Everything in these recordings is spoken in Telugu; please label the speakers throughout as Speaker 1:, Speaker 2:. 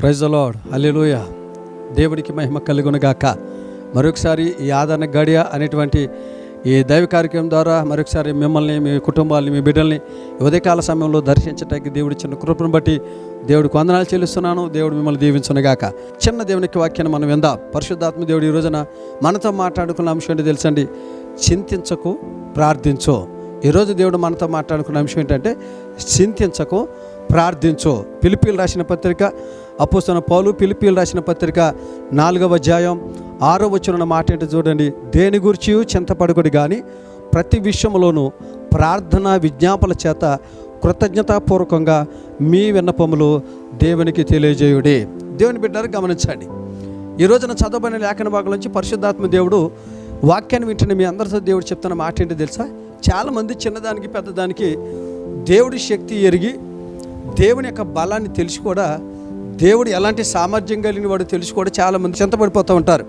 Speaker 1: ప్రైజ్ లార్డ్ హల్లెలూయ దేవుడికి మహిమ కలుగునగాక. మరొకసారి ఈ ఆదరణ గడియ అనేటువంటి ఈ దైవ కార్యక్రమం ద్వారా మరొకసారి మిమ్మల్ని మీ కుటుంబాలని మీ బిడ్డల్ని ఉదయకాల సమయంలో దర్శించడానికి దేవుడి చిన్న కృపను బట్టి దేవుడికి వందనాలు చెల్లిస్తున్నాను. దేవుడు మిమ్మల్ని దీవించునగాక. చిన్న దేవునికి వాక్యాన్ని మనం విందాం. పరిశుద్ధాత్మ దేవుడు ఈ రోజున మనతో మాట్లాడుకున్న అంశం ఏంటి తెలుసండి? చింతించకు ప్రార్థించు. ఈరోజు దేవుడు మనతో మాట్లాడుకున్న అంశం ఏంటంటే చింతించకు ప్రార్థించు. పిలిపిలు రాసిన పత్రిక అపోస్తున్న పౌలు పిలిపిలు రాసిన పత్రిక నాలుగవ అధ్యాయం ఆరో వచ్చిన మాట ఏంటో చూడండి. దేని గురించి చింతపడకుడు కానీ ప్రతి విషయంలోనూ ప్రార్థన విజ్ఞాపన చేత కృతజ్ఞతాపూర్వకంగా మీ విన్నపములు దేవునికి తెలియజేయుడి. దేవుని బిడ్డారు గమనించండి. ఈ రోజున చదవబడిన లేఖన భాగం నుంచి పరిశుద్ధాత్మ దేవుడు వాక్యాన్ని వింటున్న మీ అందరితో దేవుడు చెప్తున్న మాట ఏంటో తెలుసా? చాలామంది చిన్నదానికి పెద్దదానికి దేవుడి శక్తి ఎరిగి దేవుని యొక్క బలాన్ని తెలిసి కూడా దేవుడు ఎలాంటి సామర్థ్యం కలిగిన వాడు తెలిసి కూడా చాలామంది చింతపడిపోతూ ఉంటారు.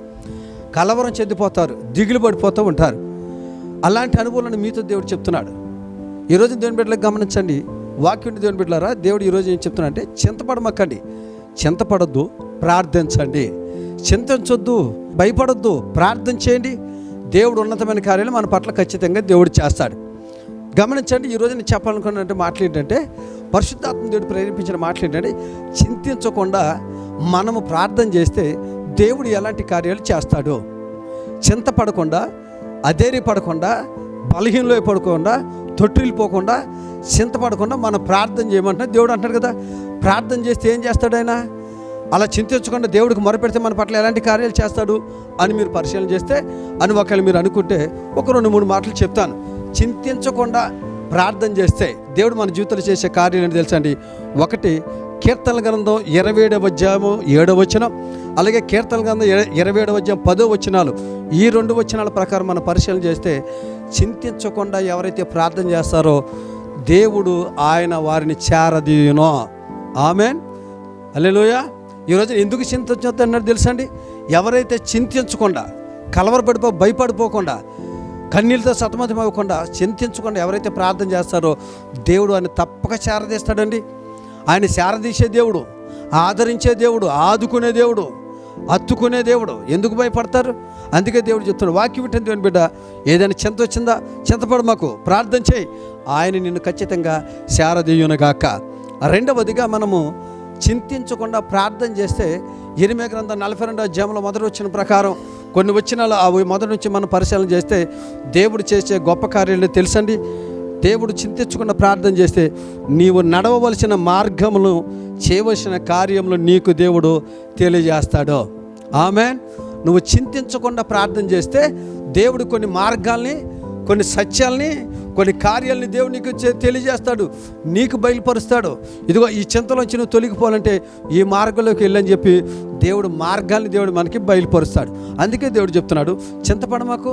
Speaker 1: కలవరం చెందిపోతారు దిగులు పడిపోతూ ఉంటారు. అలాంటి అనుభవాలను మీతో దేవుడు చెప్తున్నాడు. ఈరోజు దేవుని బిడ్డలకు గమనించండి. వాక్యుని దేవుని బిడ్డలారా దేవుడు ఈరోజు ఏం చెప్తున్నా అంటే చింతపడమక్కండి. చింతపడద్దు ప్రార్థించండి. చింతించొద్దు భయపడొద్దు ప్రార్థన చేయండి. దేవుడు ఉన్నతమైన కార్యాలు మన పట్ల ఖచ్చితంగా దేవుడు చేస్తాడు. గమనించండి ఈరోజు నేను చెప్పాలనుకున్నట్టు మాటలు ఏంటంటే పరిశుద్ధాత్మ దేవుడు ప్రేరేపించిన మాటలు ఏంటంటే చింతించకుండా మనము ప్రార్థన చేస్తే దేవుడు ఎలాంటి కార్యాలు చేస్తాడు. చింతపడకుండా అదేరి పడకుండా బలహీనలో పడకుండా తొట్టిల్లిపోకుండా చింతపడకుండా మనం ప్రార్థన చేయమంటున్నా దేవుడు అంటాడు కదా. ప్రార్థన చేస్తే ఏం చేస్తాడు ఆయన? అలా చింతించకుండా దేవుడికి మొరపెడితే మన పట్ల ఎలాంటి కార్యాలు చేస్తాడు అని మీరు పరిశీలన చేస్తే అని ఒకవేళ మీరు అనుకుంటే ఒక రెండు మూడు మాటలు చెప్తాను. చింతించకుండా ప్రార్థన చేస్తే దేవుడు మన జీవితంలో చేసే కార్యం ఏంటి తెలుసండి ఒకటి కీర్తన గ్రంథం ఇరవై ఏడవ అధ్యాయము ఏడవ వచనం అలాగే కీర్తన గ్రంథం ఇరవై ఏడవ అధ్యాయం పదో వచనాలు. ఈ రెండు వచనాల ప్రకారం మనం పరిశీలన చేస్తే చింతించకుండా ఎవరైతే ప్రార్థన చేస్తారో దేవుడు ఆయన వారిని చేరదీయునో. ఆమెన్. అల్లెలోయ ఈరోజు ఎందుకు చింతించొద్దు అన్నది తెలుసండి ఎవరైతే చింతించకుండా కలవరపడిపో భయపడిపోకుండా కన్నీళ్ళతో సతమతం అవ్వకుండా చింతించకుండా ఎవరైతే ప్రార్థన చేస్తారో దేవుడు ఆయన తప్పక శారదీస్తాడండి. ఆయన శారదీసే దేవుడు ఆదరించే దేవుడు ఆదుకునే దేవుడు అత్తుకునే దేవుడు. ఎందుకు భయపడతారు? అందుకే దేవుడు చెప్తున్నాడు వాక్యం వింటుంది అని బిడ్డ ఏదైనా చింత వచ్చిందా? చింతపడు మాకు ప్రార్థన చేయి. ఆయన నిన్ను ఖచ్చితంగా శారదీయునగాక. రెండవదిగా మనము చింతించకుండా ప్రార్థన చేస్తే ఇరిమే గ్రంథం నలభై రెండో అధ్యాయంలో మొదటి వచ్చిన ప్రకారం కొన్ని వచ్చినాలు అవి మొదటి నుంచి మనం పరిశీలన చేస్తే దేవుడు చేసే గొప్ప కార్యాలు తెలుసండి. దేవుడు చింతించకుండా ప్రార్థన చేస్తే నీవు నడవవలసిన మార్గమును చేయవలసిన కార్యములు నీకు దేవుడు తెలియజేస్తాడు. ఆమె నువ్వు చింతించకుండా ప్రార్థన చేస్తే దేవుడు కొన్ని మార్గాల్ని కొన్ని సత్యాల్ని కొన్ని కార్యాలని దేవుడు నీకు తెలియజేస్తాడు నీకు బయలుపరుస్తాడు. ఇదిగో ఈ చింతలోంచి నువ్వు తొలగిపోవాలంటే ఈ మార్గంలోకి వెళ్ళని చెప్పి దేవుడు మార్గాల్ని దేవుడు మనకి బయలుపరుస్తాడు. అందుకే దేవుడు చెప్తున్నాడు చింతపడమాకు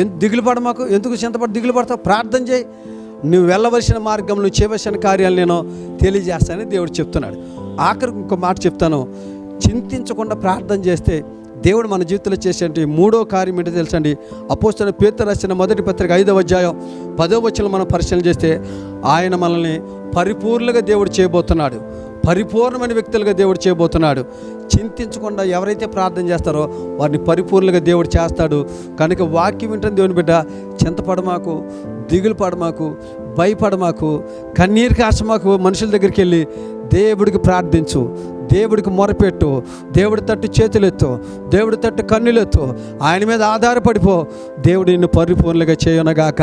Speaker 1: ఎందుకు దిగులు పడమాకు ఎందుకు చింతపడి దిగులు పడతావు? ప్రార్థన చేయి. నువ్వు వెళ్ళవలసిన మార్గం నువ్వు చేయవలసిన కార్యాలు నేను తెలియజేస్తానని దేవుడు చెప్తున్నాడు. ఆఖరికి ఇంకో మాట చెప్తాను చింతించకుండా ప్రార్థన చేస్తే దేవుడు మన జీవితంలో చేసేటి మూడో కార్యం ఏంటో తెలుసండి? అపోస్తున్న పేత రాసిన మొదటి పత్రిక ఐదవ అధ్యాయం పదో వచ్చిన మనం పరిశీలన చేస్తే ఆయన మనల్ని పరిపూర్ణగా దేవుడు చేయబోతున్నాడు. పరిపూర్ణమైన వ్యక్తులుగా దేవుడు చేయబోతున్నాడు. చింతించకుండా ఎవరైతే ప్రార్థన చేస్తారో వారిని పరిపూర్ణగా దేవుడు చేస్తాడు. కనుక వాక్యం వింటుంది దేవుని బిడ్డ చింతపడమాకు దిగులు పడమాకు భయపడమాకు కన్నీరు కాసమాకు మనుషుల దగ్గరికి వెళ్ళి దేవుడికి ప్రార్థించు దేవుడికి మొరపెట్టు దేవుడి తట్టు చేతులెత్తు దేవుడి తట్టు కన్నులెత్తు ఆయన మీద ఆధారపడిపో దేవుడు నిన్ను పరిపూర్ణంగా చేయనగాక.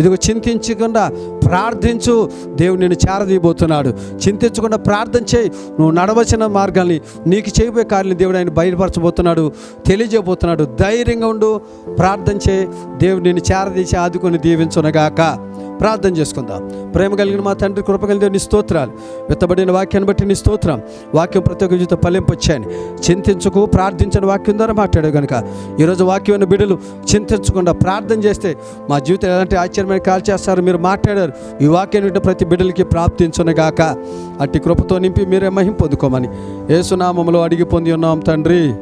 Speaker 1: ఇదిగో చింతించకుండా ప్రార్థించు దేవుడు నిన్ను చేరదీయబోతున్నాడు. చింతించకుండా ప్రార్థన చేయి నువ్వు నడవలసిన మార్గాల్ని నీకు చేయబోయే కార్యాలను దేవుడు ఆయన బయలుపరచబోతున్నాడు తెలియజేయబోతున్నాడు. ధైర్యంగా ఉండు ప్రార్థన చేయి దేవుడు నిన్ను చేరదీసి ఆదుకొని దీవించునగాక. ప్రార్థన చేసుకుందాం. ప్రేమ కలిగిన మా తండ్రి కృప కలిగిన నీ స్తోత్రాలు. వెత్తబడిన వాక్యాన్ని బట్టి నీ స్తోత్రం. వాక్యం ప్రతి ఒక్క జీవితం పలింపొచ్చాయని చింతించుకు ప్రార్థించిన వాక్యం ద్వారా మాట్లాడావు కనుక ఈరోజు వాక్యమైన బిడ్డలు చింతించకుండా ప్రార్థన చేస్తే మా జీవితం ఎలాంటి ఆశ్చర్యమైన కాల్ చేస్తారో మీరు మాట్లాడారు. ఈ వాక్యం వింటే ప్రతి బిడ్డలకి ప్రాప్తించునగాక అట్టి కృపతో నింపి మీరే మహిం పొందుకోమని ఏసునామములో అడిగి పొంది ఉన్నాం తండ్రి.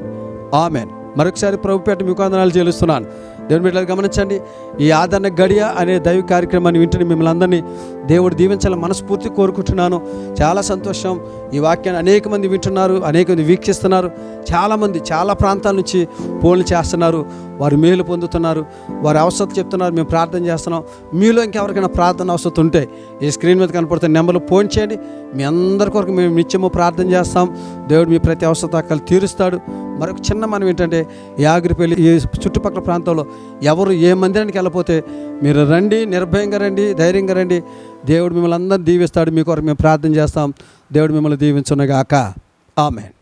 Speaker 1: ఆమెన్. మరొకసారి ప్రభుపేట మీకు వందనాలు చెల్లిస్తున్నాను. దేవుని బిడ్డలు గమనించండి. ఈ ఆదరణ గడియ అనే దైవ కార్యక్రమాన్ని వింటుని మిమ్మల్ని అందరినీ దేవుడు దీవించాలని మనస్ఫూర్తి కోరుకుంటున్నాను. చాలా సంతోషం. ఈ వాక్యాన్ని అనేక మంది వింటున్నారు అనేక మంది వీక్షిస్తున్నారు. చాలామంది చాలా ప్రాంతాల నుంచి ఫోన్లు చేస్తున్నారు. వారు మేలు పొందుతున్నారు. వారి అవసరం చెప్తున్నారు. మేము ప్రార్థన చేస్తున్నాం. మీలో ఇంకెవరికైనా ప్రార్థన అవసరం ఉంటే ఈ స్క్రీన్ మీద కనపడుతున్న నెంబర్లు ఫోన్ చేయండి. మీ అందరి కొరకు మేము నిత్యము ప్రార్థన చేస్తాం. దేవుడు మీ ప్రతి అవసరతాకాలు తీరుస్తాడు. మరొక చిన్న మనం ఏంటంటే యాగిరిపల్లి ఈ చుట్టుపక్కల ప్రాంతంలో ఎవరు ఏ మందిరానికి వెళ్ళపోతే మీరు రండి నిర్భయంగా రండి ధైర్యంగా రండి. దేవుడు మిమ్మల్ని అందరినీ దీవిస్తాడు. మీ కొరకు మేము ప్రార్థన చేస్తాం. దేవుడు మిమ్మల్ని దీవించున్నగాక ఆమెన్.